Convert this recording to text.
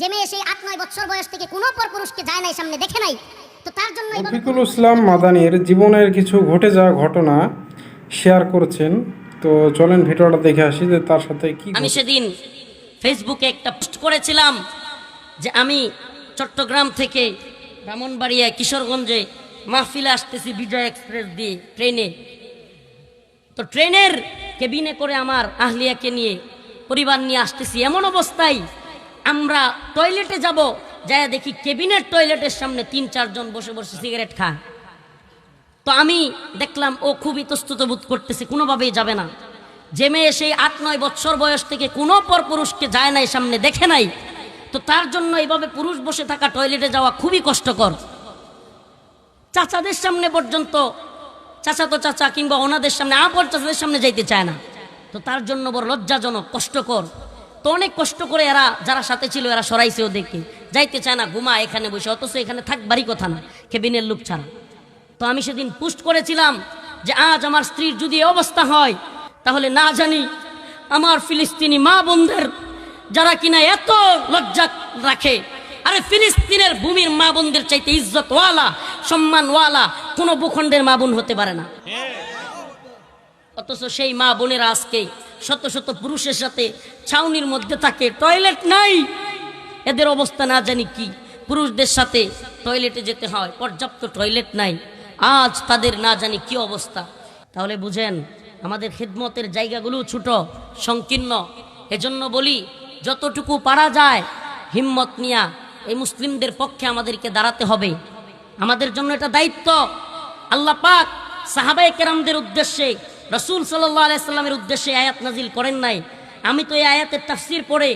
যে মেয়ে সেই আট নয় বছর বয়স থেকে কোনো পর পুরুষকে যায় নাই সামনে দেখে নাই। তো তার জন্য রফিকুল ইসলাম মাদানির জীবনের কিছু ঘটে যাওয়া ঘটনা শেয়ার করছেন। তো চলেন ভিডিওটা দেখে আসি যে তার সাথে কি আমি সেদিন ফেসবুকে একটা পোস্ট করেছিলাম যে আমি চট্টগ্রাম থেকে ব্রাহ্মণবাড়িয়া কিশোরগঞ্জে মাহফিলে আসতেছি বিজয় এক্সপ্রেস দিয়ে ট্রেনে। তো ট্রেনের কেবিনে করে আমার আহলিয়াকে নিয়ে পরিবার নিয়ে আসতেছি। এমন অবস্থায় আমরা টয়লেটে যাব, যায় দেখি কেবিনের টয়লেটের সামনে তিন, চারজন বসে বসে সিগারেট খায়। তো আমি দেখলাম, ও খুব ইতস্তত বোধ করতেছে, কোনোভাবেই যাবে না। যে মেয়ে সেই আট, নয় বছর বয়স থেকে কোনো পর পুরুষকে যায় নাই, সামনে দেখে নাই। তো তার জন্য এইভাবে পুরুষ বসে থাকা টয়লেটে যাওয়া খুবই কষ্টকর। চাচাদের সামনে পর্যন্ত, চাচা তো চাচা কিংবা ওনাদের সামনে আপর চাচাদের সামনে যাইতে চায় না। তো তার জন্য বড় লজ্জাজনক, কষ্টকর। তো অনেক কষ্ট করে এরা, যারা সাথে ছিল, এরা সরাইছে ওদেরকে। যাইতে চায় না ঘুমা এখানে বসে, অথচ এখানে থাকবারই কথা না, কেবিনের লোক ছাড়া। তো আমি সেদিন পোস্ট করেছিলাম যে, আজ আমার স্ত্রীর যদি অবস্থা হয়, তাহলে না জানি আমার ফিলিস্তিনি মা বোনদের, যারা কিনা এত লজ্জা রাখে, আরে ফিলিস্তিনের ভূমির মা বোনদের চাইতে ইজ্জতওয়ালা, সম্মানওয়ালা কোনো ভূখণ্ডের মা বোন হতে পারে না। অথচ সেই মা বোনেরা আজকে শত শত পুরুষের সাথে ছাউনির মধ্যে থাকে টয়লেট নাই। এদের অবস্থা না জানি কি। পুরুষদের সাথে টয়লেটে যেতে হয়, পর্যাপ্ত টয়লেট নাই। আজ তাদের না জানি কি অবস্থা। তাহলে বুঝেন, আমাদের খেদমতের জায়গাগুলো ছোট, সংকীর্ণ। এজন্য বলি, যতটুকু পারা যায়, হিম্মত নিয়া এই মুসলিমদের পক্ষে আমাদেরকে দাঁড়াতে হবে। আমাদের জন্য এটা দায়িত্ব। আল্লাহ পাক সাহাবাই কেরামদের উদ্দেশ্যে রসুল সাল্লাহ আলাইসাল্লামের উদ্দেশ্যে আয়াত নাজিল করেন নাই। আমি তো এই আয়াতের তাফসির পড়ে